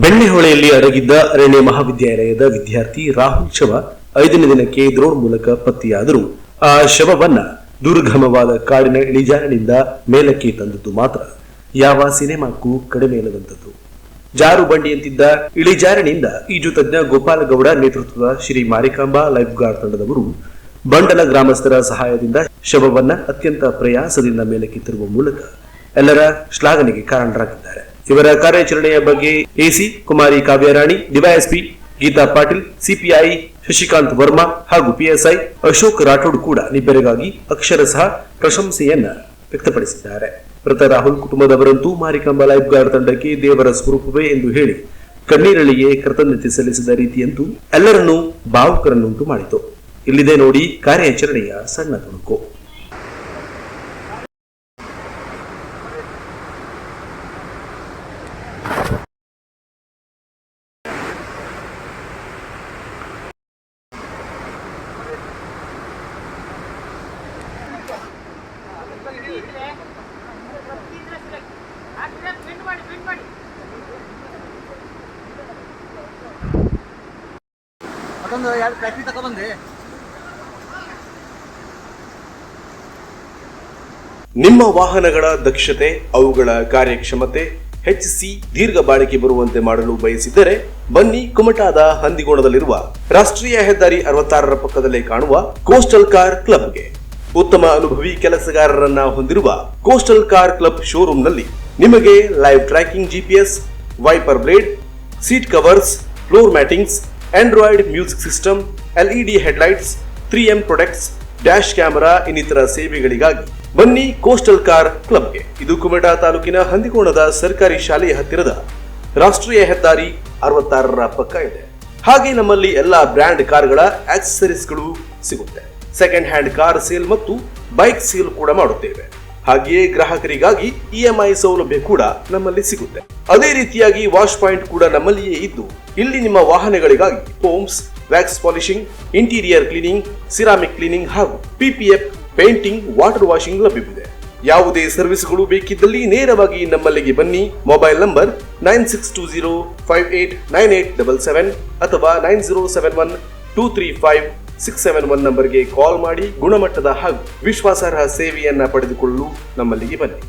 ಬೆಣ್ಣೆಹೊಳೆಯಲ್ಲಿ ಅಡಗಿದ್ದ ಅರಣ್ಯ ಮಹಾವಿದ್ಯಾಲಯದ ವಿದ್ಯಾರ್ಥಿ ರಾಹುಲ್ ಶವ ಐದನೇ ದಿನಕ್ಕೆ ದ್ರೋಣ್ ಮೂಲಕ ಪತ್ತೆಯಾದರೂ. ಆ ಶವವನ್ನ ದುರ್ಗಮವಾದ ಕಾಡಿನ ಇಳಿಜಾರಿನಿಂದ ಮೇಲಕ್ಕೆ ತಂದದ್ದು ಮಾತ್ರ. ಯಾವ ಸಿನಿಮಾಕ್ಕೂ ಕಡಿಮೆ ಇಲ್ಲದಂಥದ್ದು. ಜಾರು ಬಂಡಿಯಂತಿದ್ದ ಇಳಿಜಾರಿನಿಂದ ಈಜು ತಜ್ಞ ಗೋಪಾಲಗೌಡ ನೇತೃತ್ವದ ಶ್ರೀ ಮಾರಿಕಾಂಬಾ ಲೈಫ್ ಗಾರ್ಡ್ ತಂಡದವರು ಬಂಡಲ ಗ್ರಾಮಸ್ಥರ ಸಹಾಯದಿಂದ ಶವವನ್ನ ಅತ್ಯಂತ ಪ್ರಯಾಸದಿಂದ ಮೇಲಕ್ಕೆ ತರುವ ಮೂಲಕ ಎಲ್ಲರ ಶ್ಲಾಘನೆಗೆ ಕಾರಣರಾಗಿದ್ದಾರೆ. ಇವರ ಕಾರ್ಯಾಚರಣೆಯ ಬಗ್ಗೆ AC Kumari Kavyarani, DYSP Geeta Patil, CPI Shashikant Verma ಹಾಗೂ ಪಿಎಸ್ಐ ಅಶೋಕ್ ರಾಠೋಡ್ ಕೂಡ ನಿಬ್ಬೆರಗಾಗಿ ಅಕ್ಷರಶಃ ಪ್ರಶಂಸೆಯನ್ನ ವ್ಯಕ್ತಪಡಿಸಿದ್ದಾರೆ. ಮೃತ ರಾಹುಲ್ ಕುಟುಂಬದವರಂತೂ ಮಾರಿಕಾಂಬ ಲೈಫ್ ಗಾರ್ಡ್ ತಂಡಕ್ಕೆ ದೇವರ ಸ್ವರೂಪವೇ ಎಂದು ಹೇಳಿ ಕಣ್ಣೀರಳಿಗೆ ಕೃತಜ್ಞತೆ ಸಲ್ಲಿಸಿದ ರೀತಿಯಂತೂ ಎಲ್ಲರನ್ನೂ ಭಾವುಕರನ್ನುಂಟು ಮಾಡಿತು. ಇಲ್ಲಿದೆ ನೋಡಿ ಕಾರ್ಯಾಚರಣೆಯ ಸಣ್ಣ ತುಣುಕು. ಪ್ರಿಂಟ್ ಮಾಡಿ ಪ್ರಿಂಟ್ ಮಾಡಿ. ಮತ್ತೊಂದು ಎರಡು ಪ್ಯಾಕ್ಟ್ರಿ ತಗೊಬಂದೆ ನಿಮ್ಮ ವಾಹನಗಳ ದಕ್ಷತೆ ಅವುಗಳ ಕಾರ್ಯಕ್ಷಮತೆ ಹೆಚ್ಚಿಸಿ ದೀರ್ಘ ಬಾಳಿಕೆ ಬರುವಂತೆ ಮಾಡಲು ಬಯಸಿದ್ದರೆ ಬನ್ನಿ ಕುಮಟಾದ ಹಂದಿಗೋಣದಲ್ಲಿರುವ ರಾಷ್ಟ್ರೀಯ ಹೆದ್ದಾರಿ ಅರವತ್ತಾರರ ಪಕ್ಕದಲ್ಲೇ ಕಾಣುವ ಕೋಸ್ಟಲ್ ಕಾರ್ ಕ್ಲಬ್ಗೆ ಉತ್ತಮ ಅನುಭವಿ ಕೆಲಸಗಾರರನ್ನ ಹೊಂದಿರುವ ಕೋಸ್ಟಲ್ ಕಾರ್ ಕ್ಲಬ್ ಶೋರೂಮ್ನಲ್ಲಿ ನಿಮಗೆ live tracking GPS wiper blade seat covers floor mattings Android music system LED headlights three M products dash camera ಇನ್ನಿತರ ಸೇವೆಗಳಿಗಾಗಿ ಬನ್ನಿ ಕೋಸ್ಟಲ್ ಕಾರ್ ಕ್ಲಬ್ಗೆ ಇದು ಕುಮಟಾ ತಾಲೂಕಿನ ಹಂದಿಕೋಣದ ಸರ್ಕಾರಿ ಶಾಲೆಯ ಹತ್ತಿರದ ರಾಷ್ಟ್ರೀಯ ಹೆದ್ದಾರಿ ಅರವತ್ತಾರರ ಪಕ್ಕ ಇದೆ. ಹಾಗೆ ನಮ್ಮಲ್ಲಿ ಎಲ್ಲಾ ಬ್ರ್ಯಾಂಡ್ ಕಾರ್ಗಳ ಆಕ್ಸೆಸರೀಸ್ಗಳು ಸಿಗುತ್ತೆ. ಸೆಕೆಂಡ್ ಹ್ಯಾಂಡ್ ಕಾರ್ ಸೇಲ್ ಮತ್ತು ಬೈಕ್ ಸೇಲ್ ಕೂಡ ಮಾಡುತ್ತೇವೆ. ಹಾಗೆಯೇ ಗ್ರಾಹಕರಿಗಾಗಿ ಇಎಂಐ ಸೌಲಭ್ಯ ಕೂಡ ನಮ್ಮಲ್ಲಿ ಸಿಗುತ್ತೆ. ಅದೇ ರೀತಿಯಾಗಿ ವಾಶ್ ಪಾಯಿಂಟ್ ಕೂಡ ನಮ್ಮಲ್ಲಿಯೇ ಇದ್ದು, ಇಲ್ಲಿ ನಿಮ್ಮ ವಾಹನಗಳಿಗಾಗಿ homes wax polishing interior cleaning ceramic cleaning ಹಾಗೂ ಪಿಪಿಎಫ್ ಪೇಂಟಿಂಗ್ ವಾಟರ್ ವಾಷಿಂಗ್ ಲಭ್ಯವಿದೆ. ಯಾವುದೇ ಸರ್ವಿಸ್ಗಳು ಬೇಕಿದ್ದಲ್ಲಿ ನೇರವಾಗಿ ನಮ್ಮಲ್ಲಿಗೆ ಬನ್ನಿ. Mobile number nine six two zero five eight nine eight double seven ಅಥವಾ nine zero seven one two three five six seven one ನಂಬರ್ಗೆ ಕಾಲ್ ಮಾಡಿ ಗುಣಮಟ್ಟದ ಹಾಗೂ ವಿಶ್ವಾಸಾರ್ಹ ಸೇವೆಯನ್ನ ಪಡೆದುಕೊಳ್ಳಲು ನಮ್ಮಲ್ಲಿಗೆ ಬನ್ನಿ.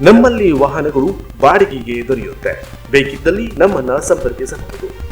ನಮ್ಮಲ್ಲಿ ವಾಹನಗಳು ಬಾಡಿಗೆಗೆ ದೊರೆಯುತ್ತೆ. ಬೇಕಿದ್ದಲ್ಲಿ ನಮ್ಮನ್ನ ಸಂಪರ್ಕಿಸಬಹುದು.